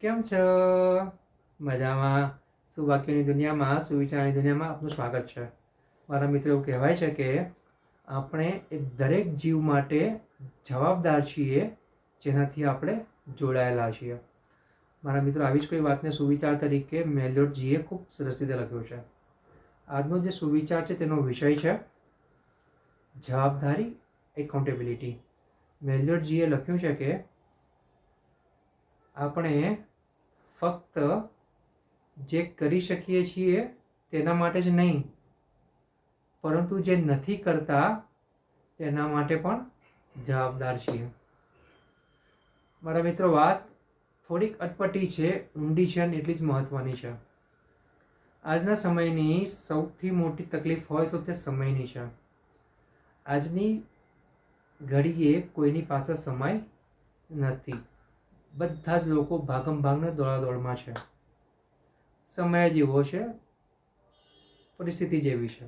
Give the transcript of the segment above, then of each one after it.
કેમ છો? મજામાં. સુવાક્યની દુનિયામાં, સુવિચારની દુનિયામાં આપનું સ્વાગત છે. મારા મિત્રો એવું કહેવાય છે કે આપણે એક દરેક જીવ માટે જવાબદાર છીએ, જેનાથી આપણે જોડાયેલા છીએ. મારા મિત્રો, આવી જ કોઈ વાતને સુવિચાર તરીકે મેલ્યોડજીએ ખૂબ સરસ રીતે લખ્યો છે. આજનો જે સુવિચાર છે તેનો વિષય છે જવાબદારી એકાઉન્ટેબિલિટી મેલ્યોડજીએ લખ્યું છે કે આપણે ફક્ત જે કરી શકીએ છીએ તેના માટે જ નહીં, પરંતુ જે નથી કરતા તેના માટે પણ જવાબદાર છીએ. મારા મિત્રો, વાત થોડીક અટપટી છે, ઊંડી છે અને એટલી જ મહત્ત્વની છે. આજના સમયની સૌથી મોટી તકલીફ હોય તો તે સમયની છે. આજની ઘડીએ કોઈની પાસે સમય નથી. બધા જ લોકો ભાગમ ભાગને દોડાદોડમાં છે. સમય જ એવો છે, પરિસ્થિતિ જેવી છે.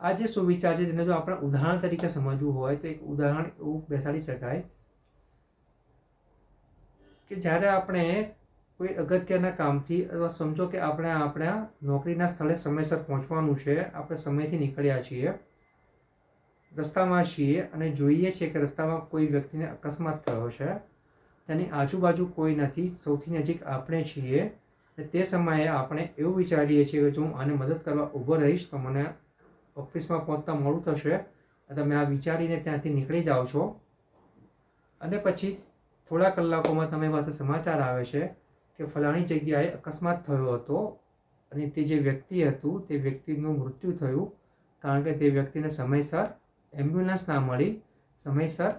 આ જે સુવિચાર છે તેને જો આપણે ઉદાહરણ તરીકે સમજવું હોય, તો એક ઉદાહરણ એવું બેસાડી શકાય કે જ્યારે આપણે કોઈ અગત્યના કામથી અથવા સમજો કે આપણે આપણા નોકરીના સ્થળે સમયસર પહોંચવાનું છે, આપણે સમયથી નીકળ્યા છીએ રસ્તામાં છીએ અને જોઈએ છીએ કે રસ્તામાં કોઈ વ્યક્તિને અકસ્માત થયો છે. તેની આજુબાજુ કોઈ નથી. સૌથી નજીક આપણે છીએ અને તે સમયે આપણે એવું વિચારીએ છીએ કે જો હું આને મદદ કરવા ઊભો રહીશ તો મને ઓફિસમાં પહોંચતા મોડું થશે. તમે આ વિચારીને ત્યાંથી નીકળી જાઓ છો. અને પછી થોડા કલાકોમાં તમે પાસે સમાચાર આવે છે કે ફલાણી જગ્યાએ અકસ્માત થયો હતો અને તે જે વ્યક્તિ હતું તે વ્યક્તિનું મૃત્યુ થયું. કારણ કે તે વ્યક્તિને સમયસર એમ્બ્યુલન્સ ના મળી, સમયસર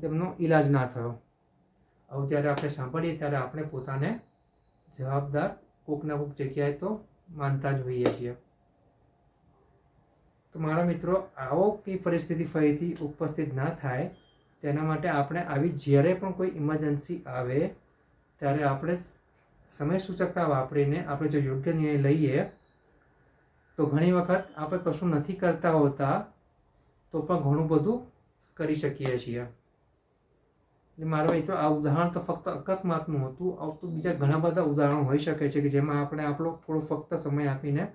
તેમનો ઈલાજ ના થયો. આવું જ્યારે આપણે સાંભળીએ ત્યારે આપણે પોતાને જવાબદાર કોકના કોક જગ્યાએ તો માનતા જ હોઈએ છીએ. તો મારા મિત્રો, આવો કઈ પરિસ્થિતિ ફરીથી ઉપસ્થિત ના થાય, તેના માટે આપણે આવી જ્યારે પણ કોઈ ઇમરજન્સી આવે, ત્યારે આપણે સમય સૂચકતા વાપરીને આપણે જો યોગ્ય નિર્ણય લઈએ, તો ઘણી વખત આપણે કશું નથી કરતા હોતા તો પણ ઘણું બધું કરી શકીએ છીએ. એટલે મારો તો આ ઉદાહરણ તો ફક્ત અકસ્માતનું હતું. આવું તો બીજા ઘણા બધા ઉદાહરણો હોઈ શકે છે કે જેમાં આપણે આપણો થોડો ફક્ત સમય આપીને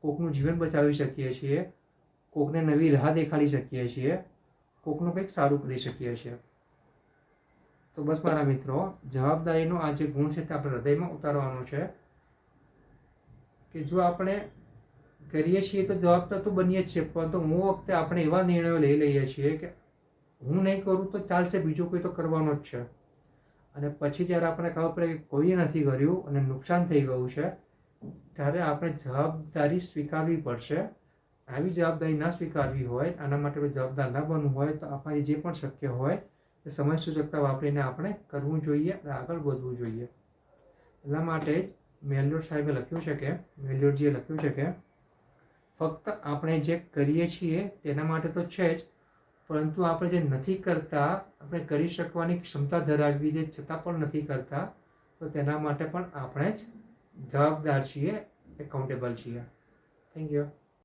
કોકનું જીવન બચાવી શકીએ છીએ. કોકને નવી રાહ દેખાડી શકીએ છીએ. કોકનું કંઈક સારું કરી શકીએ છીએ. તો બસ મારા મિત્રો, જવાબદારીનો આ જે ગુણ છે તે આપણે હૃદયમાં ઉતારવાનો છે કે જો આપણે કરીએ છીએ તો જવાબદાર તો બનીએ જ છે, પરંતુ હું વખતે આપણે એવા નિર્ણયો લઈ લઈએ છીએ કે હું નહીં કરું તો ચાલશે, બીજું કોઈ તો કરવાનો જ છે. અને પછી જ્યારે આપણે ખબર પડે કે કોઈએ નથી કર્યું અને નુકસાન થઈ ગયું છે, ત્યારે આપણે જવાબદારી સ્વીકારવી પડશે. આવી જવાબદારી ના સ્વીકારવી હોય, આના માટે જવાબદાર ના બનવું હોય, તો આપણે જે પણ શક્ય હોય, એ સમય સૂચકતા વાપરીને આપણે કરવું જોઈએ અને આગળ વધવું જોઈએ. એટલા માટે જ મેલ્યોર સાહેબે લખ્યું છે કે મેલ્યોરજીએ લખ્યું છે કે ફક્ત આપણે જે કરીએ છીએ તેના માટે તો છે જ, પરંતુ આપણે જે નથી કરતા, આપણે કરી શકવાની ક્ષમતા ધરાવવી જે છતાં પણ નથી કરતા, તો તેના માટે પણ આપણે જ જવાબદાર છીએ એકાઉન્ટેબલ છીએ. Thank you